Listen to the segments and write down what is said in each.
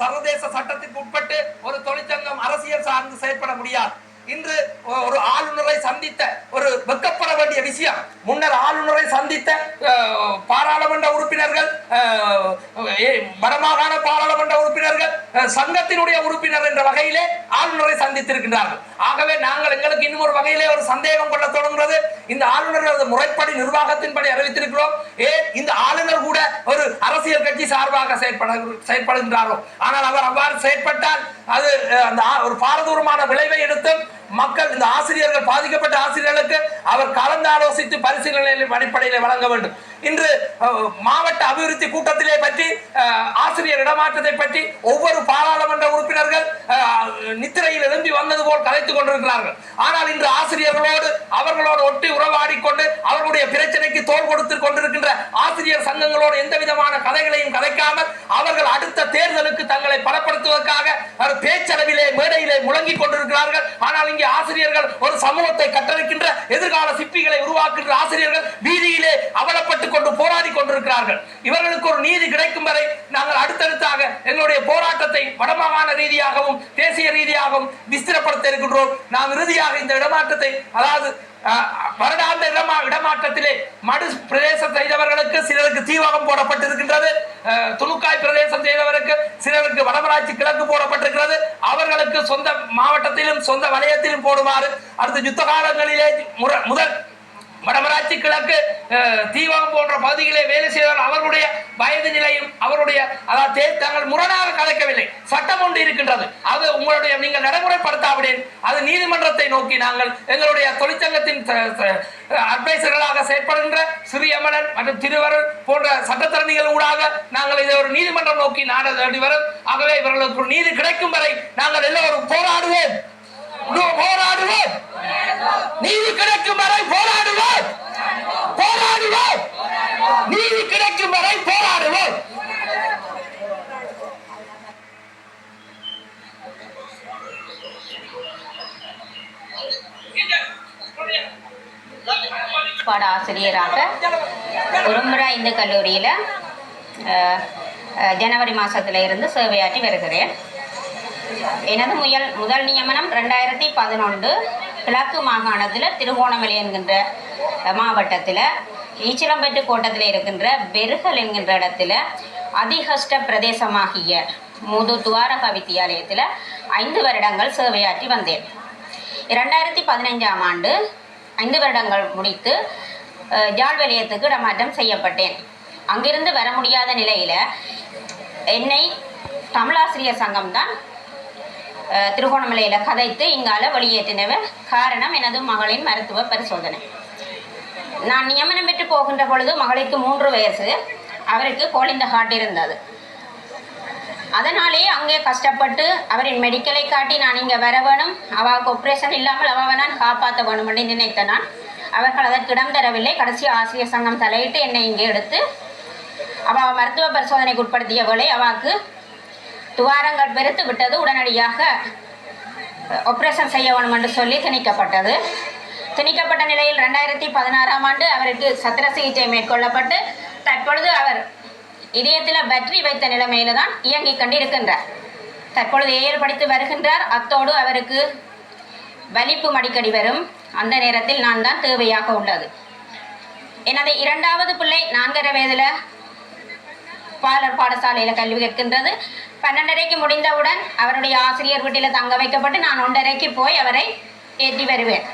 சர்வதேச சட்டத்திற்கு உட்பட்டு ஒரு தொழிற்சங்கம் அரசியல் சார்ந்து செயல்பட முடியாது. இன்று ஒரு ஆளுநரை சந்தித்த ஒரு வெக்கப்பட வேண்டிய விஷயம். முன்னர் ஆளுநரை சந்தித்த பாராளுமன்ற உறுப்பினர்கள் வடமாகாண பாராளுமன்ற உறுப்பினர்கள் சங்கத்தினுடைய உறுப்பினர் என்ற வகையிலே ஆளுநரை சந்தித்திருக்கின்றார்கள். ஆகவே நாங்கள் எங்களுக்கு இன்னும் ஒரு வகையிலே ஒரு சந்தேகம் கொள்ள தொடங்குகிறது. இந்த ஆளுநர் முறைப்படி நிர்வாகத்தின்படி அறிவித்திருக்கிறோம். ஏன்? இந்த ஆளுநர் அரசியல் சார்பாக செயற்பட செயற்படுகின்றாரோ. ஆனால் அவர் அவ்வாறு செயற்பட்டால் அது அந்த ஒரு பாரதூரமான விளைவை எடுத்தும் மக்கள் இந்த ஆசிரியர்கள் பாதிக்கப்பட்ட ஆசிரியர்களுக்கு அவர் கலந்து ஆலோசித்து பரிசீலனை அடிப்படையில் வழங்க வேண்டும். இன்று மாவட்ட அபிவிருத்தி கூட்டத்திலே பற்றி ஆசிரியர் இடமாற்றத்தை பற்றி ஒவ்வொரு பாராளுமன்ற உறுப்பினர்கள் நித்திரையில் எழும்பி வந்தது போல் கலைத்துக் கொண்டிருக்கிறார்கள். ஆனால் இன்று ஆசிரியர்களோடு அவர்களோடு ஒட்டி உறவாடி கொண்டு அவர்களுடைய பிரச்சனைக்கு தோல் கொடுத்து கொண்டிருக்கின்ற ஆசிரியர் சங்கங்களோடு எந்த விதமான கதைகளையும் கதைக்காமல் அவர்கள் அடுத்த தேர்தலுக்கு தங்களை பலப்படுத்துவதற்காக பேச்சளவிலே மேடையிலே முழங்கிக் கொண்டிருக்கிறார்கள். ஆனால் இங்கே ஆசிரியர்கள் ஒரு சமூகத்தை கட்டளைக்கின்ற எதிர்கால உருவாக்குகின்ற ஆசிரியர்கள் வீதியிலே அவலப்பட்டுக் கொண்டு போராடி கொண்டிருக்கிறார்கள். இவர்களுக்கு ஒரு நீதி கிடைக்கும் வரை நாங்கள் அடுத்தடுத்தாக எங்களுடைய போராட்டத்தை வடமாகாண ரீதியாகவும் தேசிய ரீதியாகவும் விஸ்திரப்படுத்த இருக்கின்றோம் நாம் இறுதியாக இந்த இடமாற்றத்தை அதாவது வருடாந்த இடமா இடமாற்றத்திலே மடு பிரதேசம் செய்தவர்களுக்கு சிலருக்கு தீவகம் போடப்பட்டிருக்கின்றது. துணுக்காய் பிரதேசம் செய்தவருக்கு சிலருக்கு வடமராட்சி கிழக்கு போடப்பட்டிருக்கிறது. அவர்களுக்கு சொந்த மாவட்டத்திலும் சொந்த வலயத்திலும் போடுமாறு அடுத்த யுத்த காலங்களிலே முதல் வடமராட்சி கிழக்கு அஹ், போன்ற பகுதிகளை வேலை செய்தால் அவருடைய வயது நிலையும் அவருடைய அதாவது தாங்கள் முரணாக கலைக்கவில்லை. சட்டம் ஒன்று இருக்கின்றது. அது உங்களுடைய நீங்கள் நடைமுறைப்படுத்தாவிடேன் அது நீதிமன்றத்தை நோக்கி நாங்கள் எங்களுடைய தொழிற்சங்கத்தின் அட்வைசர்களாக செயற்படுகின்ற சிறியமணன் மற்றும் திருவரன் போன்ற சட்டத்தரணிகள் ஊடாக நாங்கள் இதை ஒரு நீதிமன்றம் நோக்கி நாட வேண்டி வரும். ஆகவே இவர்களுக்கு நீதி கிடைக்கும் வரை நாங்கள் எல்லோரும் போராடுவோம். போராடுவோம். நீதி கிடைக்கும் வரை போராடுவோம். போராடுவோம். நீதி கிடைக்கும் வரை போராடுவோம். பாட ஆசிரியராக உரும்புரா இந்து கல்லூரியில் ஜனவரி மாதத்துல இருந்து சேவையாற்றி வருகிறேன். எனது முயல் முதல் நியமனம் ரெண்டாயிரத்தி பதினொன்று கிழக்கு மாகாணத்தில் திருகோணமலை என்கின்ற மாவட்டத்தில் ஈச்சிலம்பட்டு கோட்டத்தில் இருக்கின்ற பெருகல் என்கின்ற இடத்துல அதிகஷ்ட பிரதேசமாகிய முது துவாரகா வித்தியாலயத்தில் ஐந்து வருடங்கள் சேவையாற்றி வந்தேன். இரண்டாயிரத்தி பதினைஞ்சாம் ஆண்டு ஐந்து வருடங்கள் முடித்து ஜாழ் வலயத்துக்கு இடமாற்றம் செய்யப்பட்டேன். அங்கிருந்து வர முடியாத நிலையில் என்னை தமிழாசிரியர் சங்கம்தான் தான் திருகோணமலையில் கதைத்து இங்கால வெளியேற்றினவர் காரணம் எனது மகளின் மருத்துவ பரிசோதனை. நான் நியமனம் பெற்று போகின்ற பொழுது மகளுக்கு மூன்று வயசு அவருக்கு கோலிந்த ஹார்ட் இருந்தது. அதனாலே அங்கே கஷ்டப்பட்டு அவரின் மெடிக்கலை காட்டி நான் இங்கே வர வேணும். அவளுக்கு ஆப்ரேஷன் இல்லாமல் அவவை நான் காப்பாற்ற வேணும் என்று நினைத்த நான் அவர்கள் அதற்கு இடம் தரவில்லை. கடைசி ஆசிரியர் சங்கம் தலையிட்டு என்னை இங்கே எடுத்து அவள் மருத்துவ பரிசோதனைக்கு உட்படுத்திய வேலை அவாக்கு துவாரங்கள் பெருத்து விட்டது உடனடியாக ஆப்ரேஷன் செய்ய வேணும் என்று சொல்லி திணிக்கப்பட்டது. திணிக்கப்பட்ட நிலையில் ரெண்டாயிரத்தி பதினாறாம் ஆண்டு அவருக்கு சத்திர சிகிச்சை மேற்கொள்ளப்பட்டு தற்பொழுது அவர் இதயத்தில் பேட்டரி வைத்த நிலைமையில தான் இயங்கிக் கொண்டிருக்கின்றார். தற்பொழுது ஏஎல் படித்து வருகின்றார். அத்தோடு அவருக்கு வலிப்பு மடிக்கடி வரும். அந்த நேரத்தில் நான் தான் தேவையாக உள்ளது. எனது இரண்டாவது பிள்ளை நான்கரை வயதில் பாலர் பாடசாலையில் கல்வி கற்கின்றது. பன்னெண்டரைக்கு முடிந்தவுடன் அவருடைய ஆசிரியர் வீட்டில் தங்க வைக்கப்பட்டு நான் ஒன்றரைக்கு போய் அவரை ஏற்றி வருவேன்.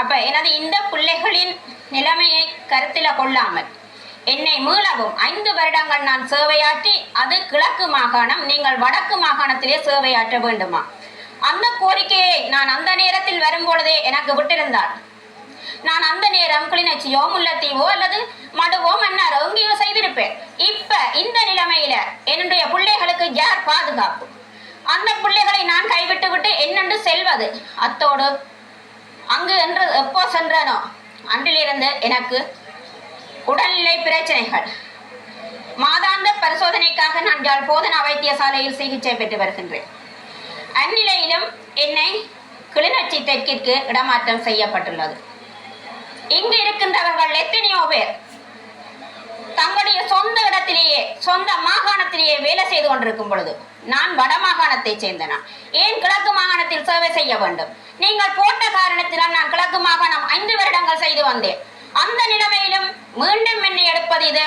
அப்போ எனது இந்த பிள்ளைகளின் நிலைமையை கருத்தில் கொள்ளாமல் என்னை மீளவும் ஐந்து வருடங்கள் நான் சேவையாற்றி அது கிழக்கு மாகாணம் நீங்கள் வடக்கு மாகாணத்திலே சேவையாற்ற வேண்டுமா? அந்த கோரிக்கையை நான் அந்த நேரத்தில் வரும்பொழுதே எனக்கு விட்டிருந்தார். நான் அந்த நேரம் கிளிநொச்சியோ முல்லத்தீவோ அல்லது மடுவோ மன்னாரோ எங்கேயோ செய்திருப்பேன். இப்ப இந்த நிலைமையில என்னுடைய பிள்ளைகளுக்கு யார் பாதுகாப்பு? அந்த பிள்ளைகளை நான் கைவிட்டு விட்டு என்னென்று செல்வது? அத்தோடு அங்கு என்று எப்போ சென்றனோ அன்றிலிருந்து எனக்கு உடல்நிலை பிரச்சனைகள். மாதாந்த பரிசோதனைக்காக நான் யாழ் போதனா வைத்தியசாலையில் சிகிச்சை பெற்று வருகின்றேன். அந்நிலையிலும் என்னை கிளிநொச்சி தெற்கிற்கு இடமாற்றம் செய்யப்பட்டுள்ளது. இங்கு இருக்கின்றவர்கள் எத்தனையோ பேர் தங்களுடைய சொந்த இடத்திலேயே சொந்த மாகாணத்திலேயே வேலை செய்து கொண்டிருக்கும் பொழுது நான் வட மாகாணத்தை சேர்ந்தனா. ஏன் கிழக்கு மாகாணத்தில் சேவை செய்ய வேண்டும்? நீங்கள் போட்ட காரணத்தினால் நான் கிழக்கு மாகாணம் ஐந்து வருடங்கள் செய்து வந்தேன். அந்த நிலைமையிலும் மீண்டும் என்னை எடுப்பது இது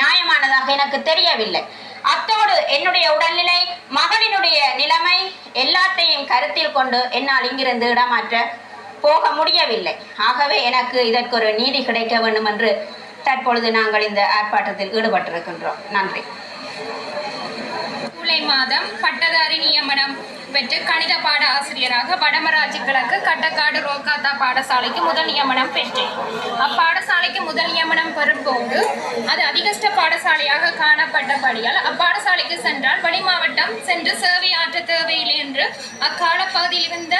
நியாயமானதாக எனக்கு தெரியவில்லை. அத்தோடு என்னுடைய உடல்நிலை மகளினுடைய நிலைமை எல்லாத்தையும் கருத்தில் கொண்டு என்னால் இங்கிருந்து இடமாற்ற போக முடியவில்லை. ஆகவே எனக்கு இதற்கு ஒரு நீதி கிடைக்க வேண்டும் என்று தற்பொழுது நாங்கள் இந்த ஆர்ப்பாட்டத்தில் ஈடுபட்டிருக்கின்றோம். நன்றி. ஜூலை மாதம் பட்டதாரி நியமனம் பெற்று கணித பாட ஆசிரியராக வடமராட்சி கிழக்கு கட்டக்காடு ரோகாத்தா பாடசாலைக்கு முதல் நியமனம் பெற்றேன். அப்பாடசாலைக்கு முதல் நியமனம் பெறும்போது அது அதிகஷ்ட பாடசாலையாக காணப்பட்டபடியால் அப்பாடசாலைக்கு சென்றால் வெளி மாவட்டம் சென்று சேவை ஆற்ற தேவையில்லை என்று அக்கால பகுதியில் இருந்த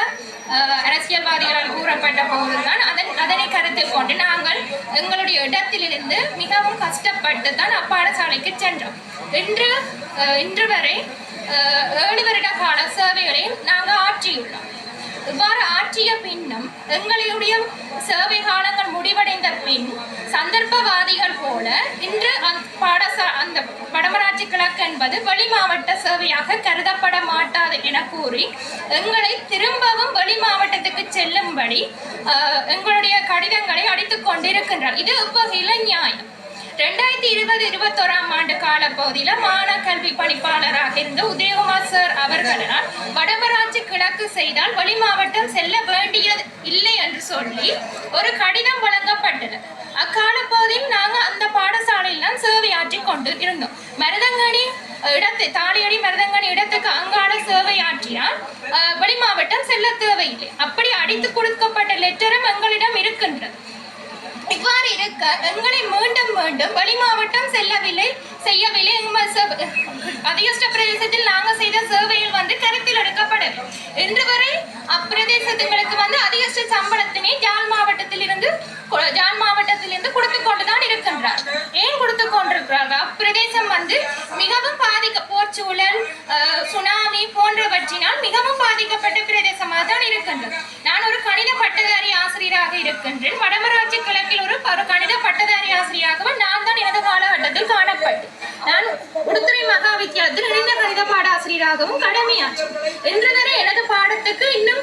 அரசியல்வாதிகளால் கூறப்பட்ட போதுதான். அதன் அதனை கருத்தில் கொண்டு நாங்கள் எங்களுடைய இடத்திலிருந்து மிகவும் கஷ்டப்பட்டு தான் அப்பாடசாலைக்கு சென்றோம். இன்று இன்று வரை ஏழு வருட கால சேவைகளை நாங்கள் ஆற்றியுள்ளோம். இவ்வாறு ஆற்றிய பின்னும் எங்களுடைய சேவை காலங்கள் முடிவடைந்த பின் சந்தர்ப்பவாதிகள் போல இன்று வழக்கு என்பது வெளி மாவட்ட சேவையாக கருதப்பட மாட்டாது என கூறி எங்களை திரும்பவும் வெளி மாவட்டத்துக்கு செல்லும்படி எங்களுடைய கடிதங்களை அடித்துக் கொண்டிருக்கின்றார். இது இவ்வகையில் நியாயம் ரெண்டாயிரத்தி இருபது இருபத்தோராம் ஆண்டு காலப்பகுதியில் மாநில கல்வி பணிப்பாளராக இருந்த உதயகுமார் சார் அவர்களால் வடமராட்சி கிழக்கு செய்தால் வெளி மாவட்டம் செல்ல வேண்டியது இல்லை என்று சொல்லி ஒரு கடிதம் வழங்கப்பட்டது. அக்கால போதையும் நாங்க அந்த பாடசாலையில் தான் சேவையாற்றி கொண்டு இருந்தோம் மருதங்கடி இடத்து தாலியடி மருதங்கனி இடத்துக்கு அங்கால சேவையாற்றினால் அஹ், வெளி மாவட்டம் செல்ல தேவையில்லை அப்படி அடித்து கொடுக்கப்பட்ட லெட்டரும் எங்களிடம் இருக்கின்றது இவ்வாறு இருக்க எங்களை மீண்டும் மீண்டும் வெளி மாவட்டம் செல்லவில்லை செய்யவில்லை. எங்கள் அதிகஷ்ட பிரதேசத்தில் நாங்கள் செய்த சேவையில் வந்து கருத்தில் எடுக்கப்படும். இன்று வரை அப்பிரதேசத்துங்களுக்கு வந்து அதிகஷ்ட சம்பளத்தினை ஜாழ் மாவட்டத்தில் இருந்து கொ- ஜாழ் மாவட்டத்தில் இருந்து கொடுத்து கொண்டுதான் இருக்கின்றார். ஏன் கொடுத்து கொண்டிருக்கிறார்கள்? அப்பிரதேசம் வந்து மிகவும் பாதிக்க போர்ச்சூழல் சூழல் சுனாமி போன்றவற்றினால் மிக பாதிக்கப்பட்ட பிரதேசமாக தான் இருக்கின்றது நான் ஒரு கணித பட்டதாரி ஆசிரியராக இருக்கின்றேன் வடமராட்சி கிழக்கில் ஒரு ஒரு கணித பட்டதாரி ஆசிரியராகவும் நான் தான் எனது காலகட்டத்தில் காணப்பட்டேன் நான் உடுத்துறை மகா இணைந்த கணித பாட ஆசிரியராகவும் கடமையாற்றேன் இன்று வரை எனது பாடத்துக்கு இன்னும்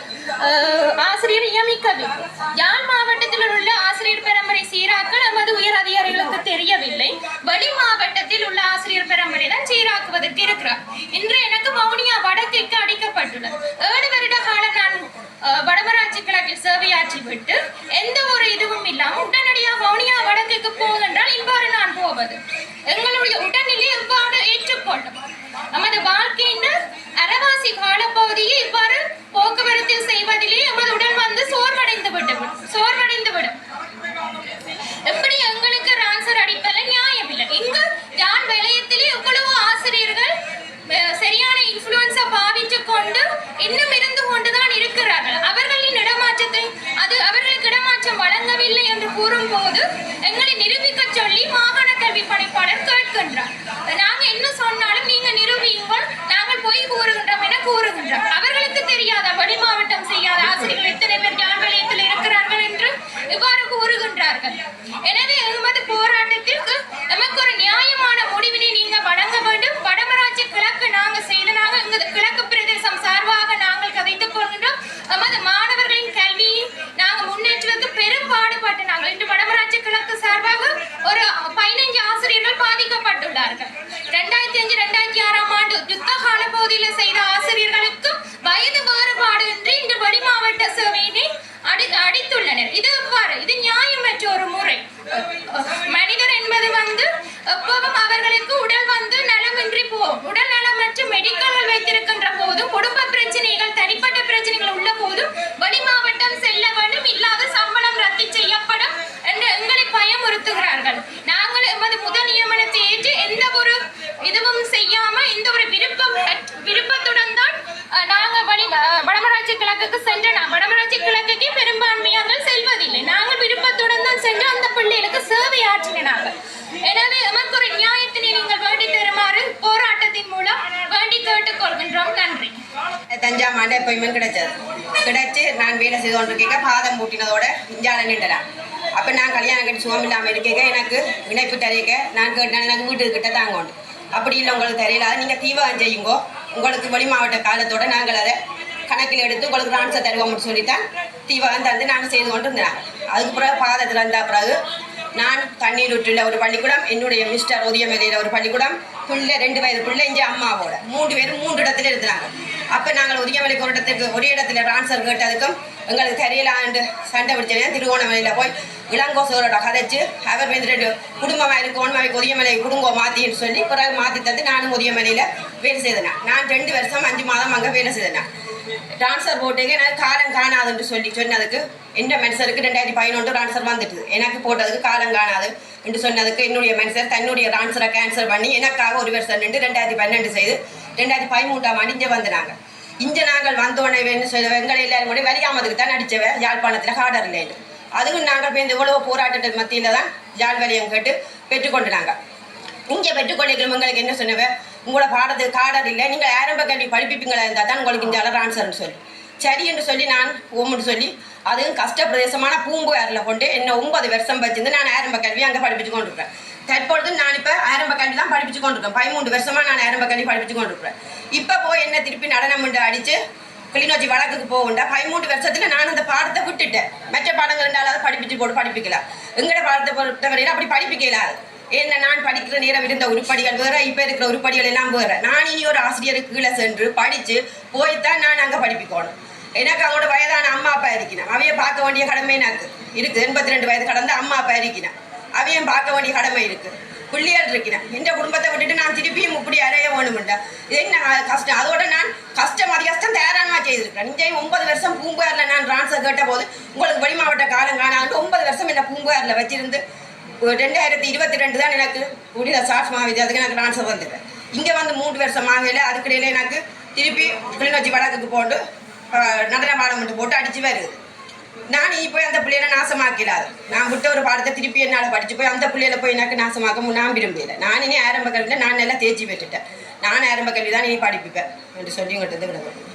ஆசிரியர் நியமிக்கவில்லை. யாழ் மாவட்ட உள்ள ஆசிரியர் பெருமறை சீராக்க நமது உயர் அதிகாரிகளுக்கு தெரியவில்லை வெளி மாவட்டத்தில் உள்ள ஆசிரியர் பெருமறை தான் சீராக்குவதற்கு இருக்கிறார் இன்று எனக்கு மௌனியா வடக்கிற்கு அடிக்கப்பட்டுள்ளது ஏழு வருட காலம் நான் அஹ், வடமராட்சி கிழக்கில் சேவையாற்றி விட்டு எந்த ஒரு இதுவும் இல்லாமல் உடனடியாக வவுனியா வடக்குக்கு போகின்றால் இவ்வாறு நான் போவது எங்களுடைய உடல்நிலை இவ்வாறு ஏற்றுக்கொள்ளும் நமது வாழ்க்கையின் அறவாசி காலப்பகுதியை இவ்வாறு போக்குவரத்தில் செய்வதிலே எமது உடல் வந்து சோர்வடைந்து விடும் சோர்வடைந்து விடும் எப்படி எங்களுக்கு ரான்சர் அடிப்பதில் நியாயம் இல்லை இங்கு ஜான் விளையத்திலே எவ்வளவு ஆசிரியர்கள் அஹ், சரியான இன்ஃப்ளூயன்ஸை பாவித்து கொண்டு இன்னும் இருந்து கொண்டுதான் இருக்கிறார்கள் அவர்களின் இடமாற்றத்தை அது அவர்களுக்கு இடமாற்றம் வழங்கவில்லை என்று கூறும்போது எங்களை நிரூபிக்க சொல்லி மாகாண கல்வி பணிப்பாளர் கேட்கின்றார் நாங்க என்ன சொன்னாலும் நீங்க நிரூபியுங்கள் நாங்கள் பொய் கூறுகின்றோம் என கூறுகின்றோம் அவர்களுக்கு தெரியாத வடி மாவட்டம் செய்யாத ஆசிரியர்கள் எத்தனை பேர் ஜான் விளையத்தில் இருக்கிறார்கள் என்று இவ்வாறு கூறுகின்றார்கள் எனவே எமது போராட்டத்திற்கு நமக்கு ஒரு நியாயமான முடிவினை நீங்க வழங்க வேண்டும் வடமராட்சி கிழக்கு நாங்க செய்த நாங்க எங்க கிழக்கு பிரதேசம் சார்பாக நாங்கள் கதைத்துக் கொள்கின்றோம் நமது மாணவர்களின் கல்வியை நாங்க முன்னேற்றுவதற்கு பெரும் பாடுபட்டு நாங்கள் இன்று வடமராட்சி கிழக்கு சார்பாக ஒரு பதினைஞ்சு ஆசிரியர்கள் பாதிக்கப்பட்டுள்ளார்கள் ரெண்டாயிரத்தி அஞ்சு ரெண்டாயிரத்தி ஆறாம் ஆண்டு யுத்த கால பகுதியில் செய்த ஆசிரியர்களுக்கு வயது வேறுபாடு இன்றி இன்று வடி மாவட்ட சேவையினை அடி அடித்துள்ளனர் இது எவ்வாறு இது நியாயமற்ற ஒரு முறை மனிதர் என்பது வந்து எப்பவும் அவர்களுக்கு உடல் வந்து நலமின்றி போகும் உடல் நலமற்ற மெடிக்கல்கள் வைத்திருக்கின்ற போதும் குடும்ப பிரச்சனைகள் தனிப்பட்ட பிரச்சனைகள் உள்ள போதும். வெளி மாவட்டம் செல்ல வேண்டும் இல்லாத சம்பளம் ரத்து செய்யப்படும் என்று எங்களை பயமுறுத்துகிறார்கள் நாங்கள் எமது முதல் நியமனத்தை ஏற்று எந்த ஒரு இதுவும் செய்யாம எந்த ஒரு விருப்பம் விருப்பத்துடன் தான் அஹ், நாங்க வழி அஹ், வடமராட்சி கிழக்குக்கு சென்ற நான் வடமராட்சி கிழக்குக்கே பெரும்பான்மையாக செல்வதில்லை நாங்கள் விருப்பத்துடன் தான் சென்று அந்த பிள்ளைகளுக்கு சேவை ஆற்றின நாங்கள் எனவே எமக்கு ஒரு நியாயத்தினை நீங்கள் வேண்டி தருமாறு போராட்டத்தின் மூலம் வேண்டி கேட்டுக்கொள்கின்றோம் நன்றி தஞ்சாம் அப்பாயின்மெண்ட் கிடைச்சது கிடைச்சி நான் வேலை செய்து கொண்டிருக்கேன் பாதம் பூட்டினதோட இஞ்சால நின்றேன் அப்போ நான் கல்யாணம் கட்டி சுகம் இல்லாமல் இருக்கேங்க எனக்கு இணைப்பு தெரியக்க நான் கேட்டால் எனக்கு வீட்டுக்கு கிட்ட தாங்க உண்டு அப்படி இல்லை உங்களுக்கு தெரியல நீங்கள் தீவிரம் செய்யுங்கோ உங்களுக்கு வெளி மாவட்ட காலத்தோட நாங்கள் அதை கணக்கில் எடுத்து உங்களுக்கு ரான்ஸை தருவோம்னு சொல்லித்தான் தீவிரம் தந்து நாங்கள் செய்து கொண்டு இருந்தேன் அதுக்கு பிறகு பாதத்தில் இருந்த பிறகு நான் தண்ணீர் விட்டுள்ள ஒரு பள்ளிக்கூடம் என்னுடைய மிஸ்டர் உதயமலையில் ஒரு பள்ளிக்கூடம் பிள்ளை ரெண்டு வயது பிள்ளை இங்கே அம்மாவோட மூன்று பேரும் மூன்று இடத்துல இருந்தாங்க அப்போ நாங்கள் உரியமலை ஒரு ஒரு இடத்துல ட்ரான்ஸ்ஃபர் கேட்டதுக்கும் எங்களுக்கு தெரியலாண்டு சண்டை பிடிச்சது திருவோணமலையில் போய் இளங்கோசோரோட கதைச்சு அவர் வந்து ரெண்டு குடும்பமாக இருக்கு ஓன்மாவைக்கு உதயமலை குடும்பம் மாற்றின்னு சொல்லி பிறகு மாற்றி தந்து நானும் உரியமலையில் வேலை செய்தேன். நான் ரெண்டு வருஷம் அஞ்சு மாதம் அங்கே வேலை செய்தேன். ட்ரான்ஸ்ஃபர் போட்டுக்கு எனக்கு காலம் காணாதுன்னு சொல்லி சொன்னதுக்கு எந்த மனுஷருக்கு ரெண்டாயிரத்தி பதினொன்று ட்ரான்ஸ்ஃபர் வந்துட்டு எனக்கு போட்டதுக்கு காலம் காணாது என்று சொன்னதுக்கு என்னுடைய மனுஷர் தன்னுடைய ட்ரான்ஸ்ஃபரை கேன்சல் பண்ணி எனக்காக ஒரு வருஷம் நின்று ரெண்டாயிரத்தி பன்னெண்டு செய்து ரெண்டாயிரத்தி பதிமூன்றாம் ஆண்டு இங்கே வந்தாங்க இங்கே நாங்கள் வந்தோடனே வேணும் சொல்ல எங்களை எல்லாரும் கூட வரியாமதுக்கு தான் அடித்தவ யாழ்ப்பாணத்தில் ஹார்டர் இல்லைன்னு அதுவும் நாங்கள் போய் இந்த இவ்வளவு போராட்டத்தின் மத்தியில் தான் ஜால் வலியம் கேட்டு பெற்றுக்கொண்டு நாங்கள் இங்கே பெற்றுக்கொள்ளிக்கிறோம் உங்களுக்கு என்ன சொன்னவ? உங்களோட பாடத்துக்கு காடர் இல்லை. நீங்கள் ஆரம்ப கல்வி படிப்பிப்பீங்களா இருந்தால் தான் உங்களுக்கு இந்த அளவு ஆன்சர்னு சொல்லி. சரி என்று சொல்லி நான் ஓம்னு சொல்லி அதுவும் கஷ்ட பிரதேசமான பூம்புகாரில் கொண்டு என்ன ஒன்பது வருஷம் வச்சிருந்து நான் ஆரம்ப கல்வி அங்கே படிப்பிச்சு கொண்டிருக்கிறேன். தற்பொழுது நான் இப்போ ஆரம்ப கல்வி தான் படிப்பிச்சு கொண்டிருக்கேன் பதிமூன்று வருஷமாக நான் ஆரம்ப கல்வி படிப்பிச்சு கொண்டிருக்கிறேன். இப்போ போய் என்ன திருப்பி நடனம் உண்டு அடித்து கிளிநொச்சி வழக்குக்கு போகுண்டா? பதிமூன்று வருஷத்தில் நான் அந்த பாடத்தை விட்டுட்டேன். மற்ற பாடங்கள் இருந்தாலும் படிப்பிச்சு போட்டு படிப்பிக்கலாம். எங்கட பாடத்தை பொறுத்தவரையில் அப்படி படிப்பிக்கலாது என்ன நான் படிக்கிற நேரம் இருந்த உருப்படிகள் வேற இப்போ இருக்கிற உருப்படிகள் எல்லாம் வேற. நான் இனி ஒரு ஆசிரியருக்கு கீழே சென்று படித்து போய்த்தான் நான் அங்கே படிப்பிக்கணும். எனக்கு அவங்களோட வயதான அம்மா அப்பா இருக்கிறேன் அவைய பார்க்க வேண்டிய கடமை எனக்கு. இருக்குது எண்பத்தி ரெண்டு வயது கடந்த அம்மா அப்பா இருக்கிறேன் அவையும் பார்க்க வேண்டிய கடமை இருக்கு. பிள்ளைகள் இருக்கிறேன். எந்த குடும்பத்தை விட்டுட்டு நான் திருப்பியும் இப்படி அலைய வேணும்டா? இது என்ன கஷ்டம்? அதோட நான் கஷ்டம் அதி கஷ்டம் தேரானமாக செய்திருக்கிறேன். இங்கே ஒன்பது வருஷம் பூம்புகாரில் நான் டிரான்ஸ்ஃபர் கேட்ட போது உங்களுக்கு வெளி மாவட்ட காலம் காணாண்டு ஒன்பது வருஷம் என்ன பூம்புகாரில் வச்சிருந்து ரெண்டாயிரத்தி இருபத்தி ரெண்டு தான் எனக்கு புனித சாஸ் மாவிதி அதுக்கு எனக்கு டிரான்ஸ்ஃபர் வந்தது. இங்கே வந்து மூன்று வருஷம் ஆகல அதுக்கிடையில எனக்கு திருப்பி கிளிநொச்சி வடக்குக்கு போட்டு நடன பாடம் மட்டும் போட்டு அடிச்சு வருது. நான் நீ போய் அந்த பிள்ளையில நாசமாக்கிடாது. நான் விட்ட ஒரு பாடத்தை திருப்பி என்னால் படிச்சு போய் அந்த பிள்ளையில போய் எனக்கு நாசமாக்க நான் விரும்பல நான் இனி ஆரம்ப கல்வியில் நான் நல்லா தேர்ச்சி பெற்றுட்டேன். நான் ஆரம்ப கல்வி தான் இனி படிப்பிப்பேன். என்று சொல்லி உங்கள்கிட்ட விடுவேன்